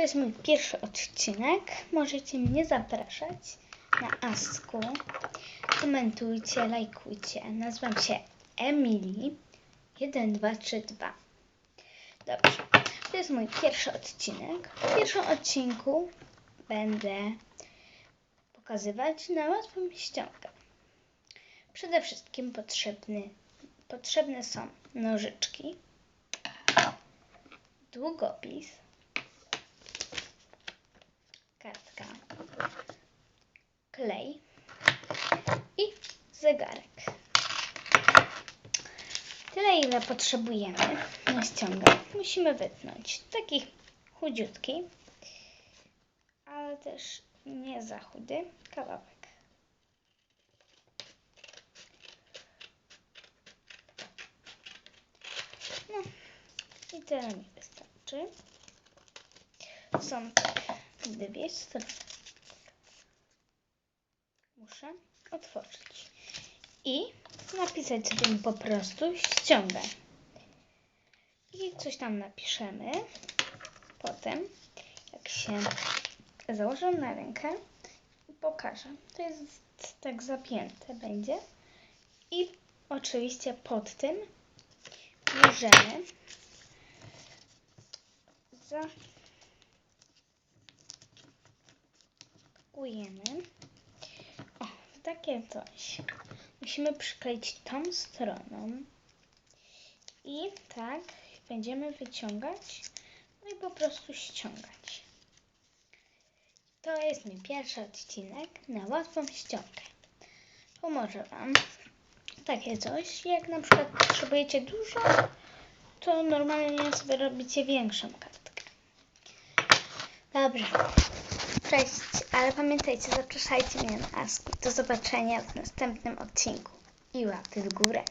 To jest mój pierwszy odcinek. Możecie mnie zapraszać na Asku. Komentujcie, lajkujcie. Nazywam się Emily 1232. Dobrze. To jest mój pierwszy odcinek. W pierwszym odcinku będę pokazywać na łatwą ściągę. Przede wszystkim potrzebny, potrzebne są nożyczki, długopis, klej i zegarek. Tyle, ile potrzebujemy na ściągę. Musimy wytnąć taki chudziutki, ale też nie za chudy kawałek. No i tyle mi wystarczy. Są tak dwie strony. Otworzyć i napisać sobie po prostu ściągę. I coś tam napiszemy. Potem, jak się założę na rękę pokażę. To jest tak zapięte będzie. I oczywiście pod tym bierzemy zakujemy takie coś. Musimy przykleić tą stroną i tak będziemy wyciągać no i po prostu ściągać. To jest mój pierwszy odcinek na łatwą ściągę. Pomoże Wam takie coś. Jak na przykład potrzebujecie dużo, to normalnie sobie robicie większą kartkę. Dobra. Cześć, ale pamiętajcie, zapraszajcie mnie na Asku. Do zobaczenia w następnym odcinku i łapy w górę.